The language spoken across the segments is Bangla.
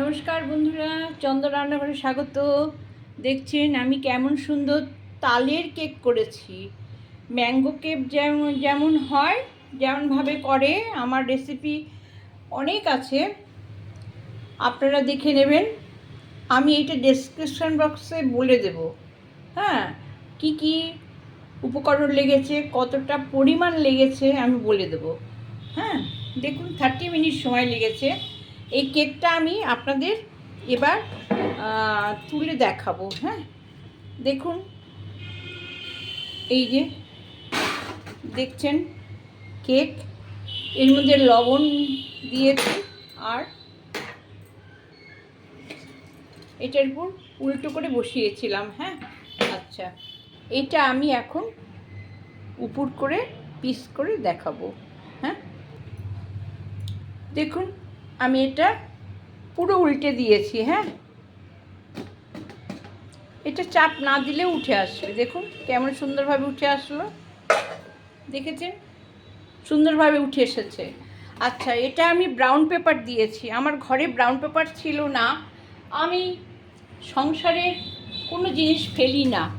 নমস্কার বন্ধুরা, চন্দ্র রান্নাঘরে স্বাগত। দেখছেন আমি কেমন সুন্দর তালের কেক করেছি। ম্যাঙ্গো কেক যেমন যেমন হয়, যেমনভাবে করে, আমার রেসিপি অনেক আছে। আপনারা দেখে নেবেন। আমি এটা ডেসক্রিপশন বক্সে বলে দেব। হ্যাঁ কি কি উপকরণ লেগেছে, কতটা পরিমাণ লেগেছে আমি বলে দেব। হ্যাঁ দেখুন থার্টি মিনিট সময় লেগেছে। এই কেকটা আমি আপনাদের এবার তুলে দেখাবো হ্যাঁ? দেখুন, এই যে দেখছেন কেক, এর মধ্যে লবণ দিয়েছি আর এটার উপর উল্টো করে বসিয়েছিলাম হ্যাঁ? আচ্ছা এটা আমি এখন উপর করে পিস করে দেখাবো হ্যাঁ? দেখুন আমি এটা পুরো উল্টে দিয়েছি হ্যাঁ? এটা চাপ না দিলে উঠে আসবে। দেখুন কেমন সুন্দরভাবে উঠে আসলো। দেখেছেন? সুন্দরভাবে উঠে এসেছে। আচ্ছা এটা আমি ব্রাউন পেপার দিয়েছি। আমার ঘরে ব্রাউন পেপার ছিল না। আমি সংসারের কোনো জিনিস ফেলি না।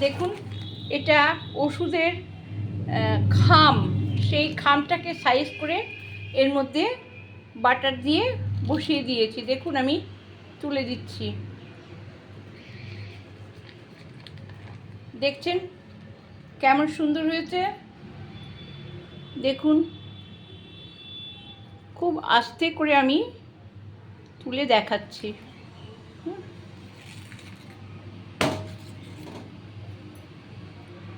দেখুন, এটা ওষুধের খাম। সেই খামটাকে সাইজ করে এর মধ্যে বাটার দিয়ে বসিয়ে দিয়েছি। দেখুন, আমি তুলে দিচ্ছি। দেখছেন কেমন সুন্দর হয়েছে? দেখুন, খুব আস্তে করে আমি তুলে দেখাচ্ছি।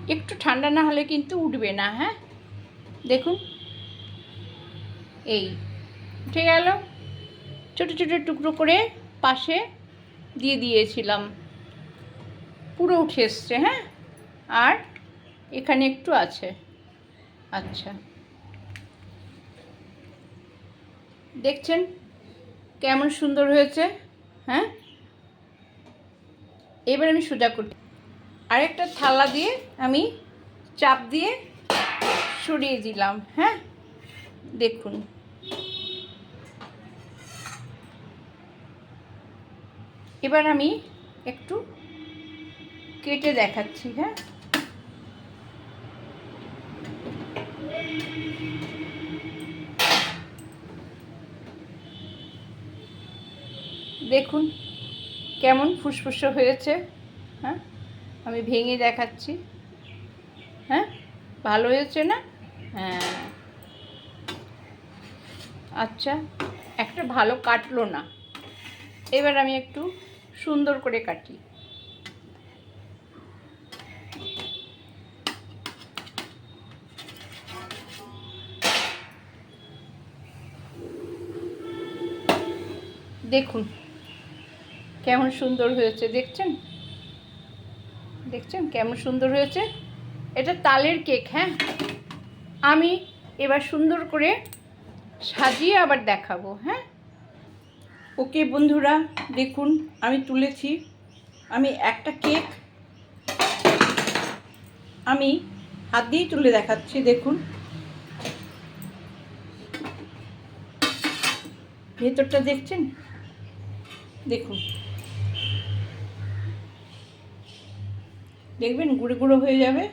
একটু ঠান্ডা না হলে কিন্তু উঠবে না হ্যাঁ? দেখুন, এই। উঠে গেল। ছোট ছোট টুকরো করে পাশে দিয়ে দিয়েছিলাম। পুরো উঠে এসছে হ্যাঁ? আর এখানে একটু আছে। আচ্ছা। দেখছেন কেমন সুন্দর হয়েছে হ্যাঁ? এবার আমি সোজা করছি আরেকটা থালা দিয়ে আমি চাপ দিয়ে সরিয়ে দিলাম হ্যাঁ? দেখুন। এবার আমি একটু কেটে দেখাচ্ছি হ্যাঁ? দেখুন কেমন ফুসফুসো হয়েছে হ্যাঁ? আমি ভেঙে দেখাচ্ছি হ্যাঁ? ভালো হয়েছে না? হ্যাঁ। আচ্ছা একটা ভালো কাটলো না। এবার আমি একটু সুন্দর করে কাটি। দেখুন, কেমন সুন্দর হয়েছে, দেখছেন? দেখছেন কেমন সুন্দর হয়েছে? এটা তালের কেক হ্যাঁ? আমি এবার সুন্দর করে সাজিয়ে আবার দেখাবো হ্যাঁ? ওকে বন্ধুরা, দেখুন, আমি তুলেছি। আমি একটা কেক আমি হাত দিয়েই তুলে দেখাচ্ছি, দেখুন। ভেতরটা দেখছেন? দেখুন। দেখবেন, গুঁড়ো গুঁড়ো হয়ে যাবে।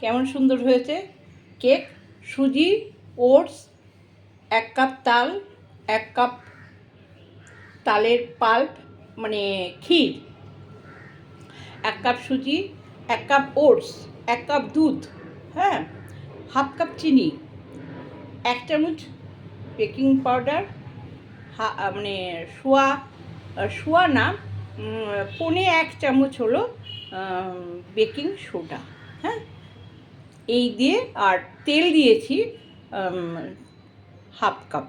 কেমন সুন্দর হয়েছে। কেক, সুজি, ওটস, এক কাপ তাল, এক কাপ তালের পাল্প মানে ক্ষীর, এক কাপ সুজি, এক কাপ ওটস, এক কাপ দুধ হ্যাঁ হাফ কাপ চিনি, এক চামচ বেকিং পাউডার, হা মানে শোয়া শোয়া না পনে এক চামচ হলো বেকিং সোডা হ্যাঁ এই দিয়ে আর তেল দিয়েছি হাফ কাপ।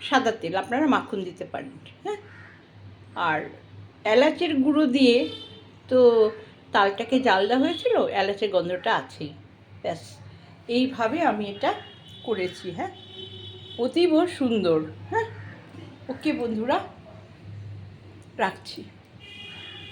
সাদা তেল আপনারা মাখন দিতে পারেন হ্যাঁ? আর এলাচের গুঁড়ো দিয়ে তো তালটাকে জাল দেওয়া হয়েছিল, এলাচের গন্ধটা আছেই, ব্যাস। এইভাবে আমি এটা করেছি হ্যাঁ? অতীব সুন্দর হ্যাঁ? ওকে বন্ধুরা, রাখছি।